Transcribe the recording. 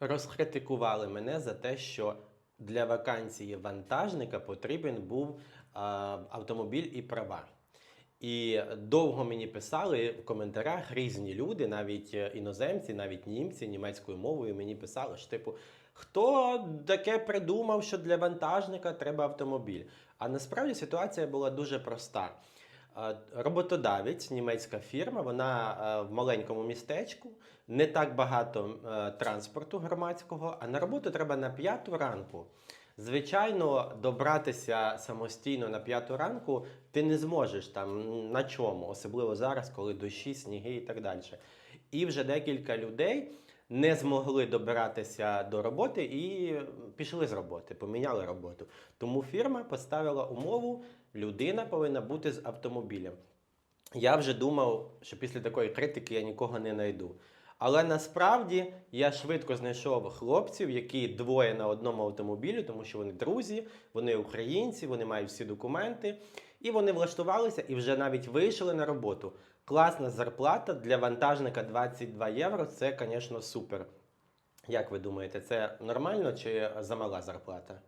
розкритикували мене за те, що для вакансії вантажника потрібен був а, автомобіль і права. І довго мені писали в коментарях різні люди, навіть е, іноземці, навіть німці, німецькою мовою мені писали, що типу, хто таке придумав, що для вантажника треба автомобіль. А насправді ситуація була дуже проста. Роботодавець, німецька фірма, вона е, в маленькому містечку, не так багато е, транспорту громадського, а на роботу треба на п'яту ранку. Звичайно, добратися самостійно на п'яту ранку ти не зможеш там на чому, особливо зараз, коли дощі, сніги і так далі. І вже декілька людей не змогли добиратися до роботи і пішли з роботи, поміняли роботу. Тому фірма поставила умову: людина повинна бути з автомобілем. Я вже думав, що після такої критики я нікого не знайду. Але насправді я швидко знайшов хлопців, які двоє на одному автомобілі, тому що вони друзі, вони українці, вони мають всі документи. І вони влаштувалися і вже навіть вийшли на роботу. Класна зарплата для вантажника 22 євро. Це, звісно, супер. Як ви думаєте, це нормально чи замала зарплата?